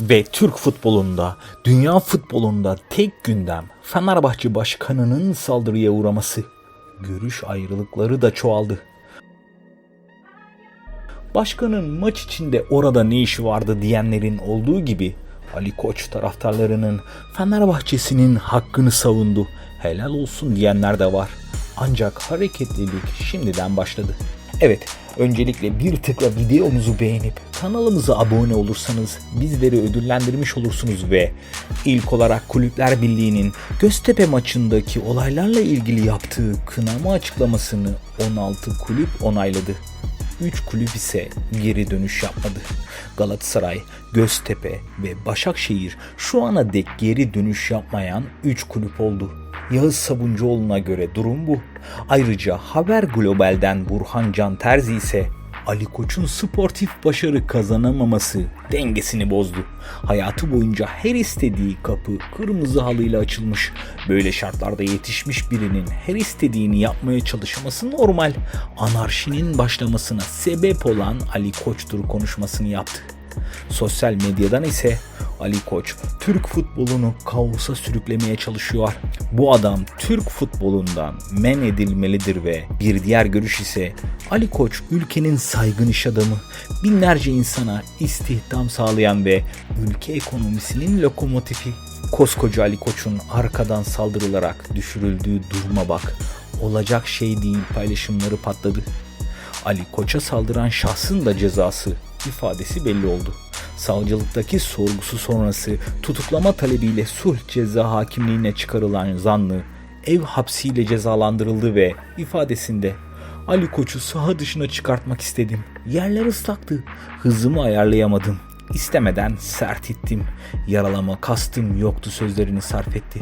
Ve Türk futbolunda, dünya futbolunda tek gündem Fenerbahçe başkanının saldırıya uğraması. Görüş ayrılıkları da çoğaldı. Başkanın maç içinde orada ne işi vardı diyenlerin olduğu gibi Ali Koç taraftarlarının Fenerbahçe'sinin hakkını savundu. Helal olsun diyenler de var. Ancak hareketlilik şimdiden başladı. Evet, öncelikle bir tıkla videomuzu beğenip kanalımıza abone olursanız bizleri ödüllendirmiş olursunuz ve ilk olarak Kulüpler Birliği'nin Göztepe maçındaki olaylarla ilgili yaptığı kınama açıklamasını 16 kulüp onayladı. 3 kulüp ise geri dönüş yapmadı. Galatasaray, Göztepe ve Başakşehir şu ana dek geri dönüş yapmayan 3 kulüp oldu. Yağız Sabuncuoğlu'na göre durum bu. Ayrıca Haber Global'den Burhan Can Terzi ise Ali Koç'un sportif başarı kazanamaması dengesini bozdu. Hayatı boyunca her istediği kapı kırmızı halıyla açılmış. Böyle şartlarda yetişmiş birinin her istediğini yapmaya çalışması normal. Anarşinin başlamasına sebep olan Ali Koç'tur konuşmasını yaptı. Sosyal medyadan ise Ali Koç Türk futbolunu kaosa sürüklemeye çalışıyor. Bu adam Türk futbolundan men edilmelidir ve bir diğer görüş ise Ali Koç ülkenin saygın iş adamı, binlerce insana istihdam sağlayan ve ülke ekonomisinin lokomotifi. Koskoca Ali Koç'un arkadan saldırılarak düşürüldüğü duruma bak. Olacak şey değil paylaşımları patladı. Ali Koç'a saldıran şahsın da cezası ifadesi belli oldu. Savcılıktaki sorgusu sonrası tutuklama talebiyle sulh ceza hakimliğine çıkarılan zanlı ev hapsiyle cezalandırıldı ve ifadesinde Ali Koç'u saha dışına çıkartmak istedim. Yerler ıslaktı. Hızımı ayarlayamadım. İstemeden sert ittim. Yaralama kastım yoktu sözlerini sarf etti.